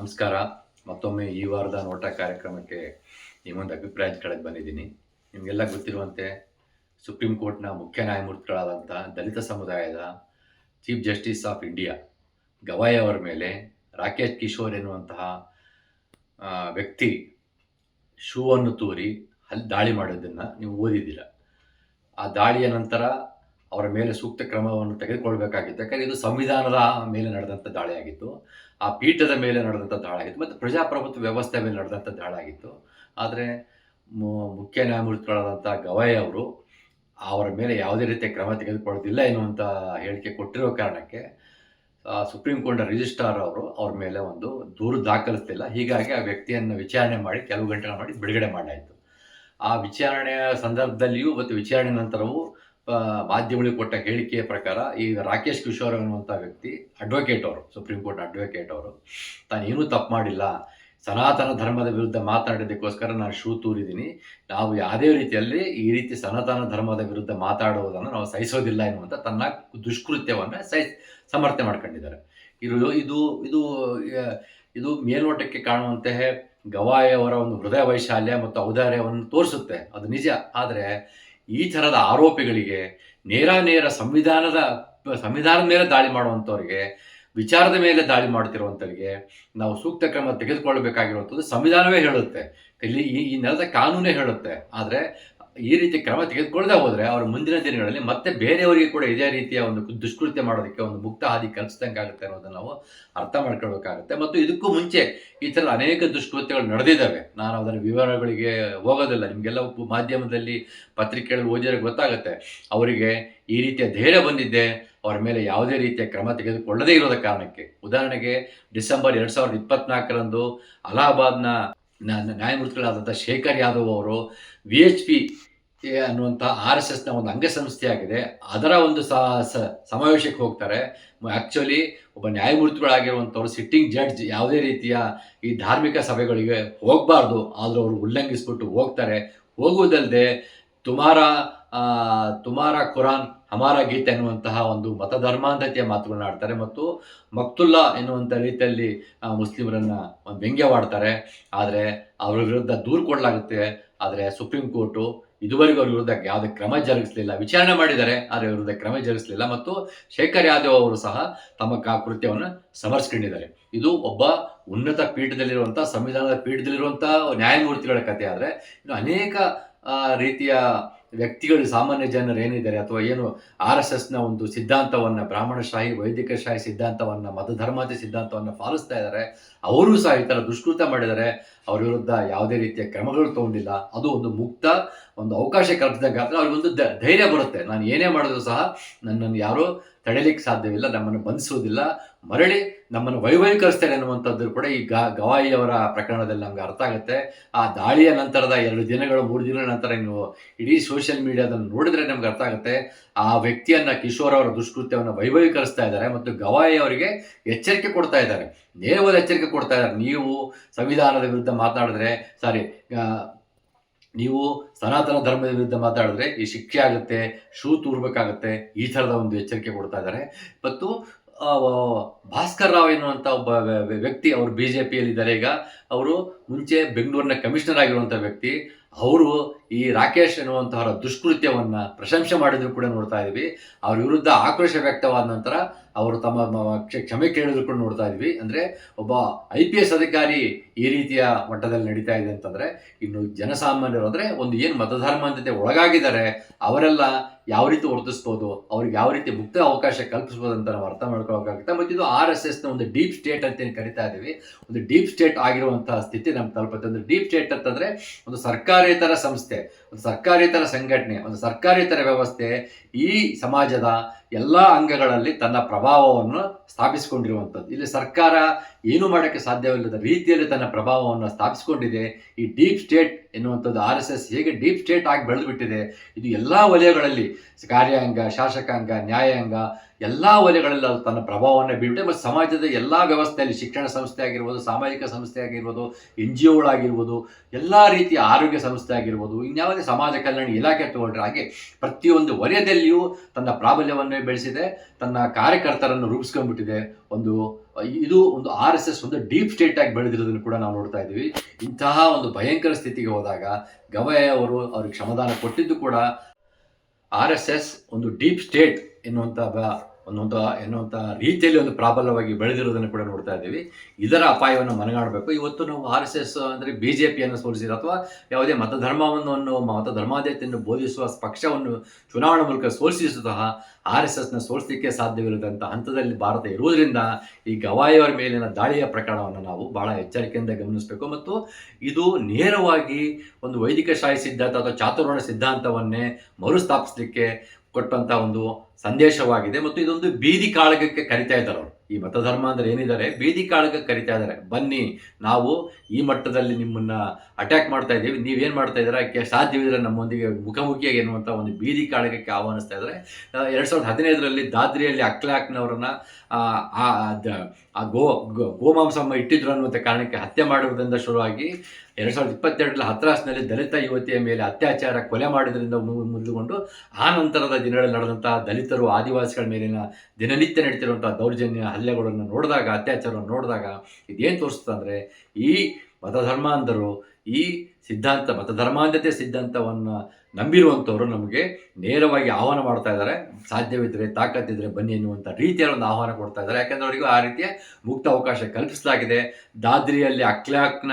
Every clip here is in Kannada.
ನಮಸ್ಕಾರ. ಮತ್ತೊಮ್ಮೆ ಈ ವಾರದ ನೋಟ ಕಾರ್ಯಕ್ರಮಕ್ಕೆ ನಿಮ್ಮೊಂದು ಅಭಿಪ್ರಾಯ ಕಳೆದು ಬಂದಿದ್ದೀನಿ. ನಿಮಗೆಲ್ಲ ಗೊತ್ತಿರುವಂತೆ ಸುಪ್ರೀಂ ಕೋರ್ಟ್ನ ಮುಖ್ಯ ನ್ಯಾಯಮೂರ್ತಿಗಳಾದಂಥ ದಲಿತ ಸಮುದಾಯದ chief justice of India Gavai ಅವರ ಮೇಲೆ ರಾಕೇಶ್ ಕಿಶೋರ್ ಎನ್ನುವಂತಹ ವ್ಯಕ್ತಿ ಶೂವನ್ನು ತೂರಿ ಅಲ್ಲಿ ದಾಳಿ ಮಾಡೋದನ್ನು ನೀವು ಓದಿದ್ದೀರ. ಆ ದಾಳಿಯ ನಂತರ ಅವರ ಮೇಲೆ ಸೂಕ್ತ ಕ್ರಮವನ್ನು ತೆಗೆದುಕೊಳ್ಬೇಕಾಗಿತ್ತು. ಯಾಕಂದರೆ ಇದು ಸಂವಿಧಾನದ ಮೇಲೆ ನಡೆದಂಥ ದಾಳಿಯಾಗಿತ್ತು ಆ ಪೀಠದ ಮೇಲೆ ನಡೆದಂಥ ದಾಳಿಯಾಗಿತ್ತು ಮತ್ತು ಪ್ರಜಾಪ್ರಭುತ್ವ ವ್ಯವಸ್ಥೆ ಮೇಲೆ ನಡೆದಂಥ ದಾಳಿಯಾಗಿತ್ತು ಆದರೆ ಮುಖ್ಯ ನ್ಯಾಯಮೂರ್ತಿಗಳಾದಂಥ ಗವಾಯಿ ಅವರು ಅವರ ಮೇಲೆ ಯಾವುದೇ ರೀತಿಯ ಕ್ರಮ ತೆಗೆದುಕೊಳ್ಳೋದಿಲ್ಲ ಎನ್ನುವಂಥ ಹೇಳಿಕೆ ಕೊಟ್ಟಿರೋ ಕಾರಣಕ್ಕೆ ಸುಪ್ರೀಂ ಕೋರ್ಟ್ನ ರಿಜಿಸ್ಟ್ರಾರ್ ಅವರು ಅವ್ರ ಮೇಲೆ ಒಂದು ದೂರು ದಾಖಲಿಸ್ತಿಲ್ಲ. ಹೀಗಾಗಿ ಆ ವ್ಯಕ್ತಿಯನ್ನು ವಿಚಾರಣೆ ಮಾಡಿ, ಕೆಲವು ಗಂಟೆಗಳ ಮಾಡಿ ಬಿಡುಗಡೆ ಮಾಡಾಯಿತು ಆ ವಿಚಾರಣೆಯ ಸಂದರ್ಭದಲ್ಲಿಯೂ ಮತ್ತು ವಿಚಾರಣೆ ನಂತರವೂ ಮಾಧ್ಯಮಗಳಿಗೆ ಕೊಟ್ಟ ಹೇಳಿಕೆಯ ಪ್ರಕಾರ ಈಗ ರಾಕೇಶ್ ಕಿಶೋರ್ ಅನ್ನುವಂಥ ವ್ಯಕ್ತಿ ಅಡ್ವೊಕೇಟ್ ಅವರು ಸುಪ್ರೀಂ ಕೋರ್ಟ್ ಅಡ್ವೊಕೇಟ್ ಅವರು ತಾನೇನೂ ತಪ್ಪು ಮಾಡಿಲ್ಲ. ಸನಾತನ ಧರ್ಮದ ವಿರುದ್ಧ ಮಾತಾಡೋದಕ್ಕೋಸ್ಕರ ನಾನು ಶೂ ತೂರಿದ್ದೀನಿ. ನಾವು ಯಾವುದೇ ರೀತಿಯಲ್ಲಿ ಈ ರೀತಿ ಸನಾತನ ಧರ್ಮದ ವಿರುದ್ಧ ಮಾತಾಡುವುದನ್ನು ನಾವು ಸಹಿಸೋದಿಲ್ಲ ಎನ್ನುವಂಥ ತನ್ನ ದುಷ್ಕೃತ್ಯವನ್ನು ಸಹಿ, ಸಮರ್ಥನೆ ಮಾಡ್ಕೊಂಡಿದ್ದಾರೆ. ಇದು ಇದು ಇದು ಇದು ಮೇಲ್ನೋಟಕ್ಕೆ ಕಾಣುವಂತೆ ಗವಾಯಿ ಅವರ ಒಂದು ಹೃದಯ ವೈಶಾಲ್ಯ ಮತ್ತು ಔದಾರ್ಯವನ್ನು ತೋರಿಸುತ್ತೆ. ಅದು ನಿಜ. ಆದರೆ ಈ ಥರದ ಆರೋಪಿಗಳಿಗೆ ನೇರ ನೇರ ಸಂವಿಧಾನದ ಸಂವಿಧಾನದ ಮೇಲೆ ದಾಳಿ ಮಾಡುವಂಥವ್ರಿಗೆ, ವಿಚಾರದ ಮೇಲೆ ದಾಳಿ ಮಾಡ್ತಿರುವಂಥವ್ರಿಗೆ ನಾವು ಸೂಕ್ತ ಕ್ರಮ ತೆಗೆದುಕೊಳ್ಳಬೇಕಾಗಿರುವಂಥದ್ದು ಸಂವಿಧಾನವೇ ಹೇಳುತ್ತೆ. ಇಲ್ಲಿ ಈ ಈ ನೆಲದ ಕಾನೂನೇ ಹೇಳುತ್ತೆ. ಆದರೆ ಈ ರೀತಿ ಕ್ರಮ ತೆಗೆದುಕೊಳ್ಳದೆ ಹೋದರೆ ಅವರು ಮುಂದಿನ ದಿನಗಳಲ್ಲಿ ಮತ್ತೆ ಬೇರೆಯವರಿಗೆ ಕೂಡ ಇದೇ ರೀತಿಯ ಒಂದು ದುಷ್ಕೃತ್ಯ ಮಾಡೋದಕ್ಕೆ ಒಂದು ಮುಕ್ತ ಹಾದಿ ಕಲಿಸ್ದಂಗಾಗುತ್ತೆ ಅನ್ನೋದನ್ನು ನಾವು ಅರ್ಥ ಮಾಡ್ಕೊಳ್ಬೇಕಾಗುತ್ತೆ. ಮತ್ತು ಇದಕ್ಕೂ ಮುಂಚೆ ಈ ಥರ ಅನೇಕ ದುಷ್ಕೃತ್ಯಗಳು ನಡೆದಿದ್ದಾವೆ. ನಾನು ಅದರ ವಿವರಗಳಿಗೆ ಹೋಗೋದಿಲ್ಲ. ನಿಮಗೆಲ್ಲ ಮಾಧ್ಯಮದಲ್ಲಿ ಪತ್ರಿಕೆಗಳಲ್ಲಿ ಓದಿದ್ರೆ ಗೊತ್ತಾಗುತ್ತೆ. ಅವರಿಗೆ ಈ ರೀತಿಯ ಧೈರ್ಯ ಬಂದಿದ್ದೆ. ಅವರ ಮೇಲೆ ಯಾವುದೇ ರೀತಿಯ ಕ್ರಮ ತೆಗೆದುಕೊಳ್ಳದೇ ಇರೋದ ಕಾರಣಕ್ಕೆ. ಉದಾಹರಣೆಗೆ ಡಿಸೆಂಬರ್ ಎರಡು ಸಾವಿರದ ಇಪ್ಪತ್ನಾಲ್ಕರಂದು ಅಲಹಾಬಾದ್ನ ನ್ಯಾಯಮೂರ್ತಿಗಳಾದಂಥ ಶೇಖರ್ ಯಾದವ್ ಅವರು ವಿ ಎಚ್ ಪಿ ಅನ್ನುವಂಥ ಆರ್ ಎಸ್ ಎಸ್ನ ಒಂದು ಅಂಗಸಂಸ್ಥೆಯಾಗಿದೆ. ಅದರ ಒಂದು ಸಮಾವೇಶಕ್ಕೆ ಹೋಗ್ತಾರೆ. ಆ್ಯಕ್ಚುಲಿ ಒಬ್ಬ ನ್ಯಾಯಮೂರ್ತಿಗಳಾಗಿರುವಂಥವ್ರು ಸಿಟ್ಟಿಂಗ್ ಜಡ್ಜ್ ಯಾವುದೇ ರೀತಿಯ ಈ ಧಾರ್ಮಿಕ ಸಭೆಗಳಿಗೆ ಹೋಗಬಾರ್ದು. ಆದರೂ ಅವರು ಉಲ್ಲಂಘಿಸ್ಬಿಟ್ಟು ಹೋಗ್ತಾರೆ. ಹೋಗುವುದಲ್ಲದೆ ತುಮಾರ ತುಮಾರ ಕುರಾನ್ ಹಮಾರ ಗೀತೆ ಎನ್ನುವಂತಹ ಒಂದು ಮತಧರ್ಮಾಂಧತೆಯ ಮಾತುಗಳನ್ನ ಆಡ್ತಾರೆ ಮತ್ತು ಮಕ್ತುಲ್ಲಾ ಎನ್ನುವಂಥ ರೀತಿಯಲ್ಲಿ ಮುಸ್ಲಿಮರನ್ನ ಒಂದು ವ್ಯಂಗ್ಯವಾಡ್ತಾರೆ. ಆದರೆ ಅವರ ವಿರುದ್ಧ ದೂರು ಕೊಡಲಾಗುತ್ತೆ. ಆದರೆ ಸುಪ್ರೀಂ ಕೋರ್ಟು ಇದುವರೆಗೂ ಅವ್ರ ವಿರುದ್ಧ ಯಾವುದೇ ಕ್ರಮ ಜರುಗಿಸಲಿಲ್ಲ. ವಿಚಾರಣೆ ಮಾಡಿದ್ದಾರೆ, ಆದರೆ ಅವ್ರ ವಿರುದ್ಧ ಕ್ರಮ ಜರುಗಿಸಲಿಲ್ಲ ಮತ್ತು ಶೇಖರ್ ಯಾದವ್ ಅವರು ಸಹ ತಮ್ಮ ಕೃತ್ಯವನ್ನು ಸಮರ್ಸ್ಕೊಂಡಿದ್ದಾರೆ. ಇದು ಒಬ್ಬ ಉನ್ನತ ಪೀಠದಲ್ಲಿರುವಂಥ ಸಂವಿಧಾನದ ಪೀಠದಲ್ಲಿರುವಂಥ ನ್ಯಾಯಮೂರ್ತಿಗಳ ಕಥೆ. ಆದರೆ ಇನ್ನು ಅನೇಕ ರೀತಿಯ ವ್ಯಕ್ತಿಗಳು, ಸಾಮಾನ್ಯ ಜನರು ಏನಿದ್ದಾರೆ ಅಥವಾ ಏನು ಆರ್ ಎಸ್ ಎಸ್ನ ಒಂದು ಸಿದ್ಧಾಂತವನ್ನು, ಬ್ರಾಹ್ಮಣಶಾಹಿ ಸಿದ್ಧಾಂತವನ್ನ ಸಿದ್ಧಾಂತವನ್ನು ಮತಧರ್ಮಾತಿ ಸಿದ್ಧಾಂತವನ್ನು ಪಾಲಿಸ್ತಾ ಇದ್ದಾರೆ, ಅವರು ಸಹ ಈ ಥರ ದುಷ್ಕೃತ ಮಾಡಿದ್ದಾರೆ. ಅವ್ರ ವಿರುದ್ಧ ಯಾವುದೇ ರೀತಿಯ ಕ್ರಮಗಳು ತಗೊಂಡಿಲ್ಲ. ಅದು ಒಂದು ಮುಕ್ತ ಒಂದು ಅವಕಾಶ ಕಲ್ಪಿಸಿದಾಗ ಅವ್ರಿಗೊಂದು ದ- ಧೈರ್ಯ ಬರುತ್ತೆ. ನಾನು ಏನೇ ಮಾಡಿದ್ರು ಸಹ ನನ್ನನ್ನು ಯಾರೂ ತಡೆಯಲಿಕ್ಕೆ ಸಾಧ್ಯವಿಲ್ಲ, ನಮ್ಮನ್ನು ಬಂಧಿಸುವುದಿಲ್ಲ. ಮರಳಿ ನಮ್ಮನ್ನು ವೈಭವೀಕರಿಸ್ತಾರೆ ಅನ್ನುವಂಥದ್ದು ಕೂಡ ಈ ಗವಾಯಿ ಅವರ ಪ್ರಕರಣದಲ್ಲಿ ನಮ್ಗೆ ಅರ್ಥ ಆಗುತ್ತೆ. ಆ ದಾಳಿಯ ನಂತರದ ಎರಡು ದಿನಗಳು, ಮೂರು ದಿನಗಳ ನಂತರ ನೀವು ಇಡೀ ಸೋಷಿಯಲ್ ಮೀಡಿಯಾದಲ್ಲಿ ನೋಡಿದ್ರೆ ನಮ್ಗೆ ಅರ್ಥ ಆಗುತ್ತೆ. ಆ ವ್ಯಕ್ತಿಯನ್ನ ಕಿಶೋರ್ ಅವರ ದುಷ್ಕೃತ್ಯವನ್ನು ವೈಭವೀಕರಿಸ್ತಾ ಇದ್ದಾರೆ ಮತ್ತು ಗವಾಯಿ ಅವರಿಗೆ ಎಚ್ಚರಿಕೆ ಕೊಡ್ತಾ ಇದ್ದಾರೆ. ನೇರವಾದ ಎಚ್ಚರಿಕೆ ಕೊಡ್ತಾ ಇದ್ದಾರೆ. ನೀವು ಸಂವಿಧಾನದ ವಿರುದ್ಧ ಮಾತನಾಡಿದ್ರೆ ಸಾರಿ ನೀವು ಸನಾತನ ಧರ್ಮದ ವಿರುದ್ಧ ಮಾತಾಡಿದ್ರೆ ಈ ಶಿಕ್ಷೆ ಆಗುತ್ತೆ, ಶೂ ತೂರ್ಬೇಕಾಗತ್ತೆ, ಈ ಥರದ ಒಂದು ಎಚ್ಚರಿಕೆ ಕೊಡ್ತಾ ಇದ್ದಾರೆ. ಮತ್ತು ಭಾಸ್ಕರ್ ರಾವ್ ಎನ್ನುವಂಥ ಒಬ್ಬ ವ್ಯ- ವ್ಯ- ವ್ಯಕ್ತಿ ಅವರು ಬಿ ಜೆ ಪಿಯಲ್ಲಿದ್ದಾರೆ ಈಗ ಅವರು ಮುಂಚೆ ಬೆಂಗಳೂರಿನ ಕಮಿಷನರ್ ಆಗಿರುವಂಥ ವ್ಯಕ್ತಿ. ಅವರು ಈ ರಾಕೇಶ್ ಎನ್ನುವಂತಹವರ ದುಷ್ಕೃತ್ಯವನ್ನ ಪ್ರಶಂಸೆ ಮಾಡಿದ್ರು ಕೂಡ ನೋಡ್ತಾ ಇದ್ವಿ. ಅವ್ರ ವಿರುದ್ಧ ಆಕ್ರೋಶ ವ್ಯಕ್ತವಾದ ನಂತರ ಅವರು ತಮ್ಮ ಕ್ಷಮೆ ಕೇಳಿದ್ರು ಕೂಡ ನೋಡ್ತಾ ಇದ್ವಿ. ಅಂದ್ರೆ ಒಬ್ಬ ಐ ಪಿ ಎಸ್ ಅಧಿಕಾರಿ ಈ ರೀತಿಯ ಮಟ್ಟದಲ್ಲಿ ನಡೀತಾ ಇದೆ ಅಂತಂದ್ರೆ, ಇನ್ನು ಜನಸಾಮಾನ್ಯರು ಅಂದ್ರೆ ಒಂದು ಏನು ಮತಧರ್ಮಾಂತತೆ ಒಳಗಾಗಿದ್ದಾರೆ, ಅವರೆಲ್ಲ ಯಾವ ರೀತಿ ವರ್ತಿಸ್ಬೋದು, ಅವ್ರಿಗೆ ಯಾವ ರೀತಿ ಮುಕ್ತ ಅವಕಾಶ ಕಲ್ಪಿಸ್ಬೋದು ಅಂತ ನಾವು ಅರ್ಥ ಮಾಡ್ಕೋಬೇಕಾಗುತ್ತೆ ಮತ್ತು ಇದು ಆರ್ ಎಸ್ ಎಸ್ನ ಒಂದು ಡೀಪ್ ಸ್ಟೇಟ್ ಅಂತ ಏನು ಕರಿತಾ ಇದ್ದೀವಿ ಒಂದು ಡೀಪ್ ಸ್ಟೇಟ್ ಆಗಿರುವಂತಹ ಸ್ಥಿತಿ ನಮ್ಗೆ ತಲುಪುತ್ತೆ. ಒಂದು ಡೀಪ್ ಸ್ಟೇಟ್ ಅಂತಂದ್ರೆ ಒಂದು ಸರ್ಕಾರೇತರ ಸಂಸ್ಥೆ, ಒಂದು ಸರ್ಕಾರೇತರ ಸಂಘಟನೆ, ಒಂದು ಸರ್ಕಾರೇತರ ವ್ಯವಸ್ಥೆ ಈ ಸಮಾಜದ ಎಲ್ಲ ಅಂಗಗಳಲ್ಲಿ ತನ್ನ ಪ್ರಭಾವವನ್ನು ಸ್ಥಾಪಿಸಿಕೊಂಡಿರುವಂಥದ್ದು. ಇಲ್ಲಿ ಸರ್ಕಾರ ಏನು ಮಾಡೋಕ್ಕೆ ಸಾಧ್ಯವಿಲ್ಲದ ರೀತಿಯಲ್ಲಿ ತನ್ನ ಪ್ರಭಾವವನ್ನು ಸ್ಥಾಪಿಸಿಕೊಂಡಿದೆ. ಈ ಡೀಪ್ ಸ್ಟೇಟ್ ಎನ್ನುವಂಥದ್ದು ಆರ್ ಎಸ್ ಎಸ್ ಹೇಗೆ ಡೀಪ್ ಸ್ಟೇಟ್ ಆಗಿ ಬೆಳೆದುಬಿಟ್ಟಿದೆ. ಇದು ಎಲ್ಲ ವಲಯಗಳಲ್ಲಿ ಕಾರ್ಯಾಂಗ, ಶಾಸಕಾಂಗ, ನ್ಯಾಯಾಂಗ ಎಲ್ಲ ವಲಯಗಳಲ್ಲಿ ಅದು ತನ್ನ ಪ್ರಭಾವವನ್ನು ಬೀರುತ್ತೆ ಮತ್ತು ಸಮಾಜದ ಎಲ್ಲ ವ್ಯವಸ್ಥೆಯಲ್ಲಿ ಶಿಕ್ಷಣ ಸಂಸ್ಥೆ ಆಗಿರ್ಬೋದು, ಸಾಮಾಜಿಕ ಸಂಸ್ಥೆ ಆಗಿರ್ಬೋದು, ಎನ್ ಜಿ ಒಗಳಾಗಿರ್ಬೋದು ಎಲ್ಲ ರೀತಿಯ ಆರೋಗ್ಯ ಸಂಸ್ಥೆ ಆಗಿರ್ಬೋದು, ಇನ್ಯಾವುದೇ ಸಮಾಜ ಕಲ್ಯಾಣ ಇಲಾಖೆ ತಗೊಂಡ್ರೆ ಹಾಗೆ ಪ್ರತಿಯೊಂದು ವಲಯದಲ್ಲಿಯೂ ತನ್ನ ಪ್ರಾಬಲ್ಯವನ್ನು ಬೆಳೆಸಿದೆ. ತನ್ನ ಕಾರ್ಯಕರ್ತರನ್ನು ರೂಪಿಸ್ಕೊಂಡ್ಬಿಟ್ಟಿದೆ. ಒಂದು, ಇದು ಒಂದು ಆರ್ ಎಸ್ ಎಸ್ ಒಂದು ಡೀಪ್ ಸ್ಟೇಟ್ ಆಗಿ ಬೆಳೆದಿರೋದನ್ನು ಕೂಡ ನಾವು ನೋಡ್ತಾ ಇದ್ದೀವಿ. ಇಂತಹ ಒಂದು ಭಯಂಕರ ಸ್ಥಿತಿಗೆ ಹೋದಾಗ ಗವಯ ಅವರು ಅವ್ರಿಗೆ ಕ್ಷಮದಾನ ಕೊಟ್ಟಿದ್ದು ಕೂಡ ಆರ್ ಎಸ್ ಎಸ್ ಒಂದು ಡೀಪ್ ಸ್ಟೇಟ್ ಎನ್ನುವಂಥ ಅನ್ನುವಂಥ, ಎನ್ನುವಂಥ ರೀತಿಯಲ್ಲಿ ಒಂದು ಪ್ರಾಬಲ್ಯವಾಗಿ ಬೆಳೆದಿರೋದನ್ನು ಕೂಡ ನೋಡ್ತಾ ಇದ್ದೀವಿ. ಇದರ ಅಪಾಯವನ್ನು ಮನಗಾಣಬೇಕು. ಇವತ್ತು ನಾವು ಆರ್ ಎಸ್ ಎಸ್ ಅಂದರೆ ಬಿ ಜೆ ಪಿಯನ್ನು ಸೋಲಿಸಿದ ಅಥವಾ ಯಾವುದೇ ಮತಧರ್ಮವನ್ನು ಮತಧರ್ಮಾದ್ಯತೆಯನ್ನು ಬೋಧಿಸುವ ಪಕ್ಷವನ್ನು ಚುನಾವಣೆ ಮೂಲಕ ಸೋಲಿಸಿದ ಆರ್ ಎಸ್ ಎಸ್ನ ಸೋಲಿಸಲಿಕ್ಕೆ ಸಾಧ್ಯವಿಲ್ಲದಂಥ ಹಂತದಲ್ಲಿ ಭಾರತ ಇರುವುದರಿಂದ ಈ ಗವಾಯಿಯವರ ಮೇಲಿನ ದಾಳಿಯ ಪ್ರಕರಣವನ್ನು ನಾವು ಬಹಳ ಎಚ್ಚರಿಕೆಯಿಂದ ಗಮನಿಸಬೇಕು. ಮತ್ತು ಇದು ನೇರವಾಗಿ ಒಂದು ವೈದಿಕ ಶಾಹಿ ಸಿದ್ಧಾಂತ ಅಥವಾ ಚಾತುರ್ವರ್ಣ ಸಿದ್ಧಾಂತವನ್ನೇ ಮರುಸ್ಥಾಪಿಸಲಿಕ್ಕೆ ಕೊಟ್ಟಂತ ಒಂದು ಸಂದೇಶವಾಗಿದೆ. ಮತ್ತು ಇದೊಂದು ಬೀದಿ ಕಾಳಗಕ್ಕೆ ಕರಿತಾ ಇದ್ದಾರೆ ಅವರು. ಈ ಮತಧರ್ಮ ಅಂದ್ರೆ ಏನಿದ್ದಾರೆ? ಬೀದಿ ಕಾಳಗಕ್ಕೆ ಕರಿತಾ ಇದ್ದಾರೆ. ಬನ್ನಿ ನಾವು ಈ ಮಟ್ಟದಲ್ಲಿ ನಿಮ್ಮನ್ನ ಅಟ್ಯಾಕ್ ಮಾಡ್ತಾ ಇದ್ದೀವಿ. ನೀವೇನು ಮಾಡ್ತಾ ಇದ್ದೀರಾ? ಸಾಧ್ಯವಿದ್ರೆ ನಮ್ಮೊಂದಿಗೆ ಮುಖಾಮುಖಿಯಾಗಿ ಎನ್ನುವಂಥ ಒಂದು ಬೀದಿ ಕಾಳಗಕ್ಕೆ ಆಹ್ವಾನಿಸ್ತಾ ಇದ್ದಾರೆ. ಎರಡು ಸಾವಿರದ ಹದಿನೈದರಲ್ಲಿ ದಾದ್ರಿಯಲ್ಲಿ ಅಕ್ಲಾಕ್ನವರನ್ನ ಆ, ಗೋ- ಗೋಮಾಂಸಮ್ಮ ಇಟ್ಟಿದ್ರು ಅನ್ನುವಂಥ ಕಾರಣಕ್ಕೆ ಹತ್ಯೆ ಮಾಡುವುದರಿಂದ ಶುರುವಾಗಿ ಎರಡ್ ಸಾವಿರದ ಇಪ್ಪತ್ತೆರಡರಲ್ಲಿ ಹತ್ರಾಸ್ನಲ್ಲಿ ದಲಿತ ಯುವತಿಯ ಮೇಲೆ ಅತ್ಯಾಚಾರ ಕೊಲೆ ಮಾಡಿದ್ರಿಂದ ಮುರಿದುಕೊಂಡು, ಆ ನಂತರದ ದಿನಗಳಲ್ಲಿ ನಡೆದಂತಹ ದಲಿತರು ಆದಿವಾಸಿಗಳ ಮೇಲಿನ ದಿನನಿತ್ಯ ನಡೀತಿರುವಂತಹ ದೌರ್ಜನ್ಯ ಹಲ್ಲೆಗಳನ್ನು ನೋಡಿದಾಗ, ಅತ್ಯಾಚಾರವನ್ನು ನೋಡಿದಾಗ ಇದೇನು ತೋರಿಸ್ತಂದರೆ ಈ ಮತಧರ್ಮಾಂಧರು ಈ ಸಿದ್ಧಾಂತ ಮತಧರ್ಮಾಂಧತೆ ಸಿದ್ಧಾಂತವನ್ನು ನಂಬಿರುವಂಥವರು ನಮಗೆ ನೇರವಾಗಿ ಆಹ್ವಾನ ಮಾಡ್ತಾ ಇದ್ದಾರೆ ಸಾಧ್ಯವಿದ್ದರೆ ತಾಕತ್ತಿದ್ದರೆ ಬನ್ನಿ ಎನ್ನುವಂಥ ರೀತಿಯ ಒಂದು ಆಹ್ವಾನ ಕೊಡ್ತಾ ಇದ್ದಾರೆ ಯಾಕೆಂದರೆ ಅವರಿಗೂ ಆ ರೀತಿಯ ಮುಕ್ತ ಅವಕಾಶ ಕಲ್ಪಿಸಲಾಗಿದೆ. ದಾದ್ರಿಯಲ್ಲಿ ಅಕ್ಲಾಕ್ನ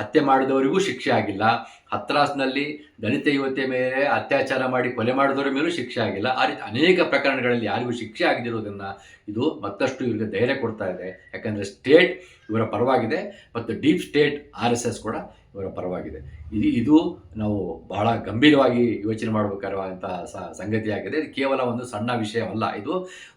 ಹತ್ಯೆ ಮಾಡಿದವರಿಗೂ ಶಿಕ್ಷೆ ಆಗಿಲ್ಲ. ಹತ್ರಾಸ್ನಲ್ಲಿ ದಲಿತ ಯುವತಿಯ ಮೇಲೆ ಅತ್ಯಾಚಾರ ಮಾಡಿ ಕೊಲೆ ಮಾಡಿದವರ ಮೇಲೂ ಶಿಕ್ಷೆ ಆಗಿಲ್ಲ. ಆ ರೀತಿ ಅನೇಕ ಪ್ರಕರಣಗಳಲ್ಲಿ ಯಾರಿಗೂ ಶಿಕ್ಷೆ ಆಗದಿರೋದನ್ನು ಇದು ಮತ್ತಷ್ಟು ಇವರಿಗೆ ಧೈರ್ಯ ಕೊಡ್ತಾ ಇದೆ. ಯಾಕಂದರೆ ಸ್ಟೇಟ್ ಇವರ ಪರವಾಗಿದೆ. ಮತ್ತು deep state R S S ಕೂಡ ಪರವಾಗಿದೆ. ಇದು ಇದು ನಾವು ಬಹಳ ಗಂಭೀರವಾಗಿ ಯೋಚನೆ ಮಾಡಬೇಕಾಗಿರುವಂಥ ಸಂಗತಿಯಾಗಿದೆ. ಇದು ಕೇವಲ ಒಂದು ಸಣ್ಣ ವಿಷಯವಲ್ಲ. ಇದು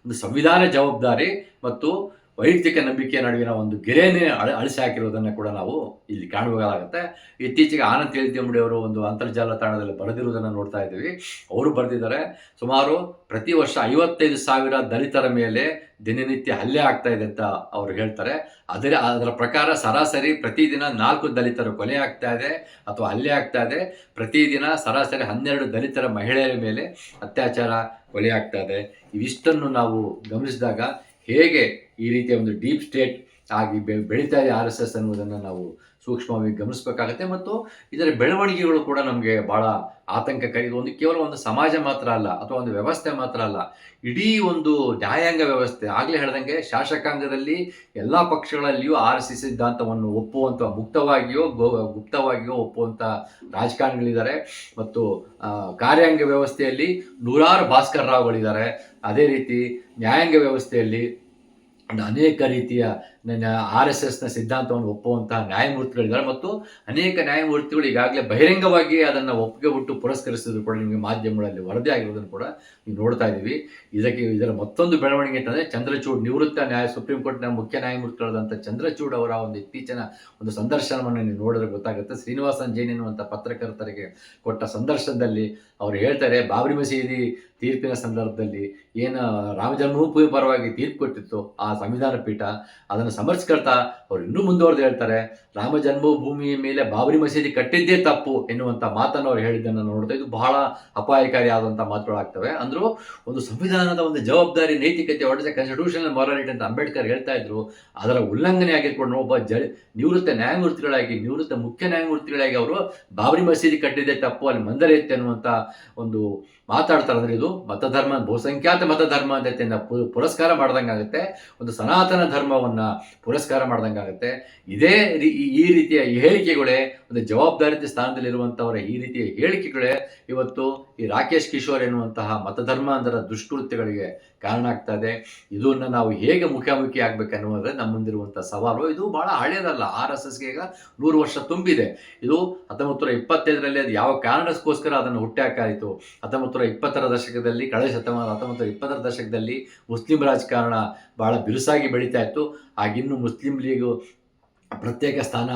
ಒಂದು ಸಂವಿಧಾನ ಜವಾಬ್ದಾರಿ ಮತ್ತು ವೈಯಕ್ತಿಕ ನಂಬಿಕೆಯ ನಡುವಿನ ಒಂದು ಗೆರೆಯೇ ಅಳ, ಅಳಿಸಿ ಹಾಕಿರೋದನ್ನು ಕೂಡ ನಾವು ಇಲ್ಲಿ ಕಾಣಬೇಕಾಗುತ್ತೆ ಇತ್ತೀಚೆಗೆ ಆನಂದ್ ತೇಳ್ತಿಂಬಡಿ ಅವರು ಒಂದು ಅಂತರ್ಜಾಲ ತಾಣದಲ್ಲಿ ಬರೆದಿರುವುದನ್ನು ನೋಡ್ತಾ ಇದ್ದೀವಿ. ಅವರು ಬರೆದಿದ್ದಾರೆ, ಸುಮಾರು ಪ್ರತಿ ವರ್ಷ ಐವತ್ತೈದು ಸಾವಿರ ದಲಿತರ ಮೇಲೆ ದಿನನಿತ್ಯ ಹಲ್ಲೆ ಆಗ್ತಾ ಇದೆ ಅಂತ ಅವರು ಹೇಳ್ತಾರೆ. ಅದರ ಅದರ ಪ್ರಕಾರ ಸರಾಸರಿ ಪ್ರತಿದಿನ ನಾಲ್ಕು ದಲಿತರು ಕೊಲೆ ಆಗ್ತಾ ಇದೆ ಅಥವಾ ಹಲ್ಲೆ ಆಗ್ತಾ ಇದೆ. ಪ್ರತಿದಿನ ಸರಾಸರಿ ಹನ್ನೆರಡು ದಲಿತರ ಮಹಿಳೆಯರ ಮೇಲೆ ಅತ್ಯಾಚಾರ, ಕೊಲೆ ಆಗ್ತಾ ಇದೆ. ಇವಿಷ್ಟನ್ನು ನಾವು ಗಮನಿಸಿದಾಗ ಹೇಗೆ ಈ ರೀತಿಯ ಒಂದು ಡೀಪ್ ಸ್ಟೇಟ್ ಆಗಿ ಬೆ, ಬೆಳೀತಾ ಇದೆ ಆರ್ ಎಸ್ ಎಸ್ ಅನ್ನುವುದನ್ನು ನಾವು ಸೂಕ್ಷ್ಮವಾಗಿ ಗಮನಿಸಬೇಕಾಗುತ್ತೆ ಮತ್ತು ಇದರ ಬೆಳವಣಿಗೆಗಳು ಕೂಡ ನಮಗೆ ಬಹಳ ಆತಂಕಕಾರಿ. ಇದು ಒಂದು ಕೇವಲ ಒಂದು ಸಮಾಜ ಮಾತ್ರ ಅಲ್ಲ, ಅಥವಾ ಒಂದು ವ್ಯವಸ್ಥೆ ಮಾತ್ರ ಅಲ್ಲ. ಇಡೀ ಒಂದು ನ್ಯಾಯಾಂಗ ವ್ಯವಸ್ಥೆ, ಆಗಲೇ ಹೇಳ್ದಂಗೆ ಶಾಸಕಾಂಗದಲ್ಲಿ ಎಲ್ಲ ಪಕ್ಷಗಳಲ್ಲಿಯೂ ಆರ್ ಎಸ್ ಎಸ್ ಸಿದ್ಧಾಂತವನ್ನು ಒಪ್ಪುವಂಥ ಮುಕ್ತವಾಗಿಯೋ, ಗೋ, ಗುಪ್ತವಾಗಿಯೋ ಒಪ್ಪುವಂಥ ರಾಜಕಾರಣಿಗಳಿದ್ದಾರೆ. ಮತ್ತು ಕಾರ್ಯಾಂಗ ವ್ಯವಸ್ಥೆಯಲ್ಲಿ ನೂರಾರು ಭಾಸ್ಕರ್ ರಾವ್ಗಳಿದ್ದಾರೆ. ಅದೇ ರೀತಿ ನ್ಯಾಯಾಂಗ ವ್ಯವಸ್ಥೆಯಲ್ಲಿ ಅನೇಕ ರೀತಿಯ ಆರ್ ಎಸ್ ಎಸ್ನ ಸಿದ್ಧಾಂತವನ್ನು ಒಪ್ಪುವಂತಹ ನ್ಯಾಯಮೂರ್ತಿಗಳಿದ್ದಾರೆ ಮತ್ತು ಅನೇಕ ನ್ಯಾಯಮೂರ್ತಿಗಳು ಈಗಾಗಲೇ ಬಹಿರಂಗವಾಗಿ ಅದನ್ನು ಒಪ್ಪಿಗೆ ಬಿಟ್ಟು ಪುರಸ್ಕರಿಸಿದ್ರು ಕೂಡ ನಿಮಗೆ ಮಾಧ್ಯಮಗಳಲ್ಲಿ ವರದಿ ಆಗಿರೋದನ್ನು ಕೂಡ ನೀವು ನೋಡ್ತಾ ಇದ್ದೀವಿ. ಇದಕ್ಕೆ ಇದರ ಮತ್ತೊಂದು ಬೆಳವಣಿಗೆ ಅಂತಂದರೆ ಚಂದ್ರಚೂಡ್ ನಿವೃತ್ತ ನ್ಯಾಯ, ಸುಪ್ರೀಂ ಕೋರ್ಟ್ನ ಮುಖ್ಯ ನ್ಯಾಯಮೂರ್ತಿಗಳಾದಂಥ ಚಂದ್ರಚೂಡ್ ಅವರ ಒಂದು ಇತ್ತೀಚಿನ ಒಂದು ಸಂದರ್ಶನವನ್ನು ನೀವು ನೋಡಿದ್ರೆ ಗೊತ್ತಾಗುತ್ತೆ. ಶ್ರೀನಿವಾಸನ್ ಜೈನ್ ಎನ್ನುವಂಥ ಪತ್ರಕರ್ತರಿಗೆ ಕೊಟ್ಟ ಸಂದರ್ಶನದಲ್ಲಿ ಅವರು ಹೇಳ್ತಾರೆ, ಬಾಬ್ರಿ ಮಸೀದಿ ತೀರ್ಪಿನ ಸಂದರ್ಭದಲ್ಲಿ ಏನು ರಾಮ ಜನ್ಮಭೂಮಿ ಪರವಾಗಿ ತೀರ್ಪು ಕೊಟ್ಟಿತ್ತು ಆ ಸಂವಿಧಾನ ಪೀಠ ಅದನ್ನು ಸಮರ್ಸ್ಕೊಳ್ತಾ ಅವ್ರು ಇನ್ನೂ ಮುಂದುವರೆದು ಹೇಳ್ತಾರೆ, ರಾಮ ಜನ್ಮಭೂಮಿಯ ಮೇಲೆ ಬಾಬರಿ ಮಸೀದಿ ಕಟ್ಟಿದ್ದೇ ತಪ್ಪು ಎನ್ನುವಂಥ ಮಾತನ್ನು ಅವ್ರು ಹೇಳಿದ್ದನ್ನು ನೋಡಿದ್ರೆ ಇದು ಬಹಳ ಅಪಾಯಕಾರಿ ಆದಂಥ ಮಾತುಗಳಾಗ್ತವೆ ಅಂದರೂ ಒಂದು ಸಂವಿಧಾನದ ಒಂದು ಜವಾಬ್ದಾರಿ, ನೈತಿಕತೆ ಹೊಡೆದ ಕಾನ್ಸ್ಟಿಟ್ಯೂಷನಲ್ ಮಾರಾಟ ಅಂತ ಅಂಬೇಡ್ಕರ್ ಹೇಳ್ತಾ ಇದ್ರು. ಅದರ ಉಲ್ಲಂಘನೆ ಆಗಿರ್ಕೊಂಡು ಒಬ್ಬ ಜ, ನಿವೃತ್ತ ನ್ಯಾಯಮೂರ್ತಿಗಳಾಗಿ, ನಿವೃತ್ತ ಮುಖ್ಯ ನ್ಯಾಯಮೂರ್ತಿಗಳಾಗಿ ಅವರು ಬಾಬರಿ ಮಸೀದಿ ಕಟ್ಟಿದ್ದೇ ತಪ್ಪು, ಅಲ್ಲಿ ಮಂದರ ಅನ್ನುವಂಥ ಒಂದು ಮಾತಾಡ್ತಾರೆ. ಅಂದ್ರೆ ಇದು ಮತಧರ್ಮ ಬಹುಸಂಖ್ಯಾತ ಮತಧರ್ಮ ಅಂತ ಪುರಸ್ಕಾರ ಮಾಡ್ದಂಗಾಗುತ್ತೆ ಒಂದು ಸನಾತನ ಧರ್ಮವನ್ನ ಪುರಸ್ಕಾರ ಮಾಡ್ದಂಗಾಗುತ್ತೆ ಇದೇ ಈ- ರೀತಿಯ ಹೇಳಿಕೆಗಳೇ, ಒಂದು ಜವಾಬ್ದಾರಿತ ಸ್ಥಾನದಲ್ಲಿರುವಂಥವರ ಈ ರೀತಿಯ ಹೇಳಿಕೆಗಳೇ ಇವತ್ತು ಈ ರಾಕೇಶ್ ಕಿಶೋರ್ ಎನ್ನುವಂತಹ ಮತಧರ್ಮಾಂಧರ ದುಷ್ಕೃತ್ಯಗಳಿಗೆ ಕಾರಣ ಆಗ್ತಾ ಇದೆ. ಇದನ್ನ ನಾವು ಹೇಗೆ ಮುಖಾಮುಖಿ ಅನ್ನೋದೇ ನಮ್ಮ ಮುಂದಿರುವಂಥ ಸವಾಲು. ಇದು ಬಹಳ ಹಳೆಯದಲ್ಲ ಆರ್ ಎಸ್ ಎಸ್ಗೆ ಈಗ ನೂರು ವರ್ಷ ತುಂಬಿದೆ. ಇದು ಹತ್ತೊಂಬತ್ತು ನೂರ ಇಪ್ಪತ್ತೈದರಲ್ಲಿ ಅದು ಯಾವ ಕಾರಣಕ್ಕೋಸ್ಕರ ಅದನ್ನು ಹುಟ್ಟಾಕಾಯಿತು? ಹತ್ತೊಂಬತ್ತು ನೂರ ಇಪ್ಪತ್ತರ ದಶಕದಲ್ಲಿ, ಕಳೆದ ಶತಮಾನ ಹತ್ತೊಂಬತ್ತು ನೂರ ಇಪ್ಪತ್ತರ ದಶಕದಲ್ಲಿ ಮುಸ್ಲಿಂ ರಾಜಕಾರಣ ಬಹಳ ಬಿರುಸಾಗಿ ಬೆಳೀತಾ ಇತ್ತು. ಆಗಿನ್ನು ಮುಸ್ಲಿಂ ಲೀಗು ಪ್ರತ್ಯೇಕ ಸ್ಥಾನ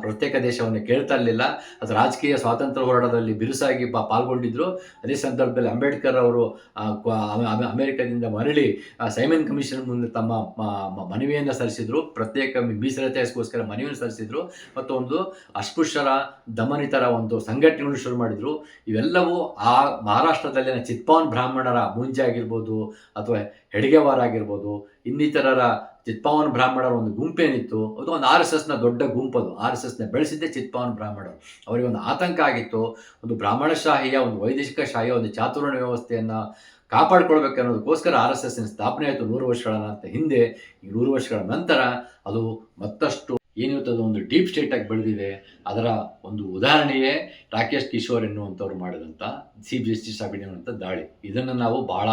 ಪ್ರತ್ಯೇಕ ದೇಶವನ್ನು ಕೇಳ್ತಾ ಇರಲಿಲ್ಲ. ಅದು ರಾಜಕೀಯ ಸ್ವಾತಂತ್ರ್ಯ ಹೋರಾಟದಲ್ಲಿ ಬಿರುಸಾಗಿ ಪಾ, ಪಾಲ್ಗೊಂಡಿದ್ರು. ಅದೇ ಸಂದರ್ಭದಲ್ಲಿ ಅಂಬೇಡ್ಕರ್ ಅವರು ಅಮೆರಿಕದಿಂದ ಮರಳಿ ಸೈಮನ್ ಕಮಿಷನ್ ಮುಂದೆ ತಮ್ಮ ಮನವಿಯನ್ನು ಸಲ್ಲಿಸಿದ್ರು. ಪ್ರತ್ಯೇಕ ಮೀಸಲಾತಿಗೋಸ್ಕರ ಮನವಿಯನ್ನು ಸಲ್ಲಿಸಿದ್ರು. ಮತ್ತು ಒಂದು ಅಸ್ಪೃಶ್ಯರ, ದಮನಿತರ ಒಂದು ಸಂಘಟನೆಗಳು ಶುರು ಮಾಡಿದ್ರು. ಇವೆಲ್ಲವೂ ಆ ಮಹಾರಾಷ್ಟ್ರದಲ್ಲಿನ ಚಿತ್ಪಾನ್ ಬ್ರಾಹ್ಮಣರ ಮುಂಜೆ ಆಗಿರ್ಬೋದು, ಅಥವಾ ಹೆಡ್ಗೆವಾರ್ ಆಗಿರ್ಬೋದು, ಇನ್ನಿತರರ ಚಿತ್ಪಾವನ್ ಬ್ರಾಹ್ಮಣರ ಒಂದು ಗುಂಪೇನಿತ್ತು. ಅದು ಒಂದು ಆರ್ ಎಸ್ ಎಸ್ನ ದೊಡ್ಡ ಗುಂಪದು ಆರ್ ಎಸ್ ಎಸ್ನ ಬೆಳೆಸಿದ್ದೇ ಚಿತ್ಪಾವನ್ ಬ್ರಾಹ್ಮಣರು. ಅವರಿಗೆ ಒಂದು ಆತಂಕ ಆಗಿತ್ತು. ಒಂದು ಬ್ರಾಹ್ಮಣಶಾಹಿಯ ಒಂದು ವೈದೇಶಿಕ ಶಾಹಿಯ ಒಂದು ಚಾತುರ್ಣ ವ್ಯವಸ್ಥೆಯನ್ನು ಕಾಪಾಡ್ಕೊಳ್ಬೇಕು ಅನ್ನೋದಕ್ಕೋಸ್ಕರ ಆರ್ ಎಸ್ ಎಸ್ನ ಸ್ಥಾಪನೆ ಆಯಿತು ನೂರು ವರ್ಷಗಳ ಹಿಂದೆ. ಈ ನೂರು ವರ್ಷಗಳ ನಂತರ ಅದು ಮತ್ತಷ್ಟು ಏನಿವತ್ತು ಅದು ಒಂದು ಡೀಪ್ ಸ್ಟೇಟ್ ಆಗಿ ಬೆಳೆದಿದೆ, ಅದರ ಒಂದು ಉದಾಹರಣೆಯೇ ರಾಕೇಶ್ ಕಿಶೋರ್ ಎನ್ನುವಂಥವ್ರು ಮಾಡಿದಂಥ ಚೀಫ್ ಜಸ್ಟಿಸ್ ಅಭಿನಯವಂಥ ದಾಳಿ. ಇದನ್ನು ನಾವು ಬಹಳ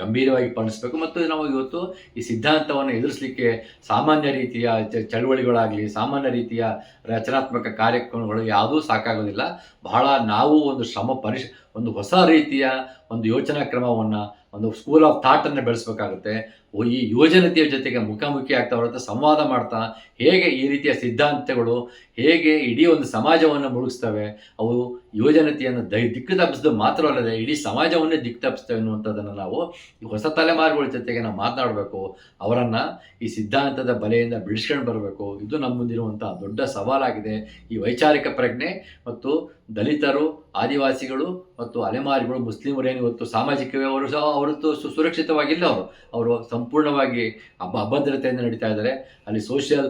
ಗಂಭೀರವಾಗಿ ಪರಿಣಿಸಬೇಕು ಮತ್ತು ನಾವು ಇವತ್ತು ಈ ಸಿದ್ಧಾಂತವನ್ನು ಎದುರಿಸಲಿಕ್ಕೆ ಸಾಮಾನ್ಯ ರೀತಿಯ ಚಳವಳಿಗಳಾಗಲಿ, ಸಾಮಾನ್ಯ ರೀತಿಯ ರಚನಾತ್ಮಕ ಕಾರ್ಯಕ್ರಮಗಳು ಯಾವುದೂ ಸಾಕಾಗೋದಿಲ್ಲ. ಬಹಳ ನಾವು ಒಂದು ಶ್ರಮ ಪರಿಶ್, ಒಂದು ಹೊಸ ರೀತಿಯ ಒಂದು ಯೋಚನಾ ಕ್ರಮವನ್ನು, ಒಂದು ಸ್ಕೂಲ್ ಆಫ್ ಥಾಟನ್ನು ಬೆಳೆಸಬೇಕಾಗುತ್ತೆ. ಈ ಯುವಜನತೆಯ ಜೊತೆಗೆ ಮುಖಾಮುಖಿ ಆಗ್ತಾ ಸಂವಾದ ಮಾಡ್ತಾ ಹೇಗೆ ಈ ರೀತಿಯ ಸಿದ್ಧಾಂತಗಳು ಹೇಗೆ ಇಡೀ ಒಂದು ಸಮಾಜವನ್ನು ಮುಳುಗಿಸ್ತವೆ, ಅವು ಯುವಜನತೆಯನ್ನು ದೈ ದಿಕ್ಕು ತಪ್ಪಿಸಿದ್ದು ಮಾತ್ರವಲ್ಲದೆ ಇಡೀ ಸಮಾಜವನ್ನೇ ದಿಕ್ಕು ತಪ್ಪಿಸ್ತವೆ ಅನ್ನುವಂಥದ್ದನ್ನು ನಾವು ಈ ಹೊಸ ತಲೆಮಾರುಗಳ ಜೊತೆಗೆ ನಾವು ಮಾತನಾಡಬೇಕು. ಅವರನ್ನು ಈ ಸಿದ್ಧಾಂತದ ಬಲೆಯಿಂದ ಬಿಡಿಸ್ಕೊಂಡು ಬರಬೇಕು. ಇದು ನಮ್ಮ ಮುಂದಿರುವಂಥ ದೊಡ್ಡ ಸವಾಲಾಗಿದೆ. ಈ ವೈಚಾರಿಕ ಪ್ರಜ್ಞೆ ಮತ್ತು ದಲಿತರು, ಆದಿವಾಸಿಗಳು ಮತ್ತು ಅಲೆಮಾರಿಗಳು ಮುಸ್ಲಿಮರು ಏನು ಇವತ್ತು ಸಾಮಾಜಿಕವೇ, ಅವರು ಸಹ ಅವರದ್ದು ಸುರಕ್ಷಿತವಾಗಿಲ್ಲ ಅವರು. ಅವರು ಸಂಪೂರ್ಣವಾಗಿ ಅಭ, ಅಭದ್ರತೆಯಿಂದ ನಡೀತಾ ಇದ್ದಾರೆ. ಅಲ್ಲಿ ಸೋಷಿಯಲ್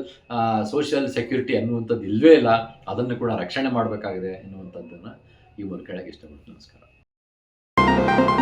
ಸೋಷಿಯಲ್ ಸೆಕ್ಯೂರಿಟಿ ಅನ್ನುವಂಥದ್ದು ಇಲ್ಲವೇ ಇಲ್ಲ ಅದನ್ನು ಕೂಡ ರಕ್ಷಣೆ ಮಾಡಬೇಕಾಗಿದೆ ಎನ್ನುವಂಥದ್ದನ್ನು ಈ ಮೂಲಕ ಹೇಳಕ್ಕೆ ಇಷ್ಟಪಡ್ತೀನಿ ನಮಸ್ಕಾರ.